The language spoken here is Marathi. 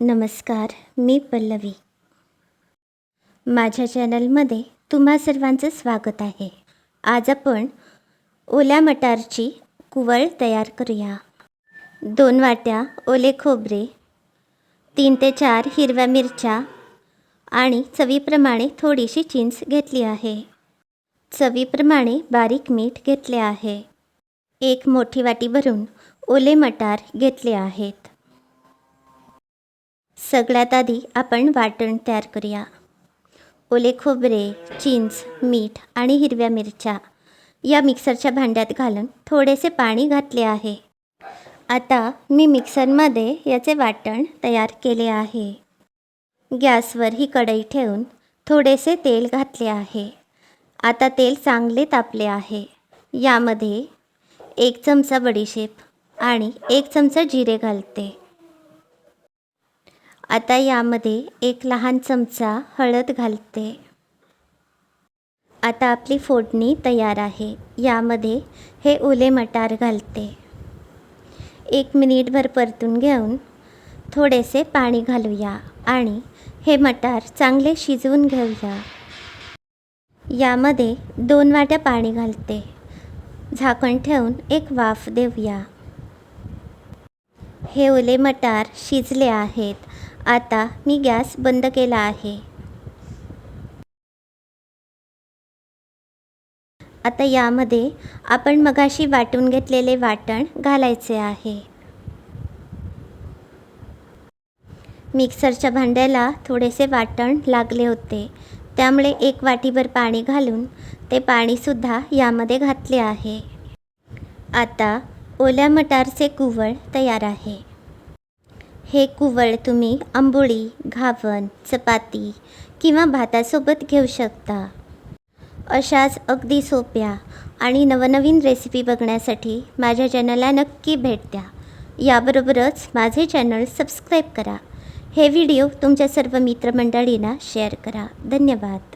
नमस्कार मी पल्लवी. माझ्या चॅनलमध्ये तुम्हा सर्वांचं स्वागत आहे. आज आपण ओल्या मटारची कुवळ तयार करूया. दोन वाट्या ओले खोबरे तीन ते चार हिरव्या मिरच्या आणि चवीप्रमाणे थोडीशी चिंच घेतली आहे. चवीप्रमाणे बारीक मीठ घेतले आहे. एक मोठी वाटी भरून ओले मटार घेतले आहेत. सगळ्यात आधी आपण वाटण तयार करूया. ओले खोबरे चिंच मीठ आणि हिरव्या मिरच्या. या मिक्सरच्या भांड्यात घालून थोडेसे पाणी घातले आहे. आता मी मिक्सरमध्ये याचे वाटण तयार केले आहे. गॅसवर ही कढई ठेवून थोडेसे तेल घातले आहे. आता तेल चांगले तापले आहे. यामध्ये एक चमचा बडीशेप आणि एक चमचा जिरे घालते. आता यामध्ये एक लहान चमचा हळद घालते. आता आपली फोडणी तयार आहे. यामध्ये हे ओले मटार घालते. एक मिनिटभर परतून घेऊन थोडेसे पाणी घालूया आणि हे मटार चांगले शिजवून घेऊया. यामध्ये दोन वाट्या पाणी घालते. झाकण ठेवून एक वाफ देऊया. हे ओले मटार शिजले आहेत. आता मी गॅस बंद केला आहे. आता यामध्ये आपण मगाशी वाटून घेतलेले वाटण घालायचे आहे. मिक्सरच्या भांड्याला थोडेसे वाटण लागले होते. त्यामुळे एक वाटीभर पाणी घालून ते पाणीसुद्धा यामध्ये घातले आहे. आता ओल्या मटारचे कुवळ तयार आहे. हे कुवळ तुम्ही आंबोळी घावन चपाती किंवा भातासोबत घेऊ शकता. अशाच अगदी सोप्या आणि नवनवीन रेसिपी बघण्यासाठी माझ्या चॅनलला नक्की भेट द्या. याबरोबरच माझे चॅनल सबस्क्राईब करा. हे व्हिडिओ तुमच्या सर्व मित्रमंडळींना शेअर करा. धन्यवाद.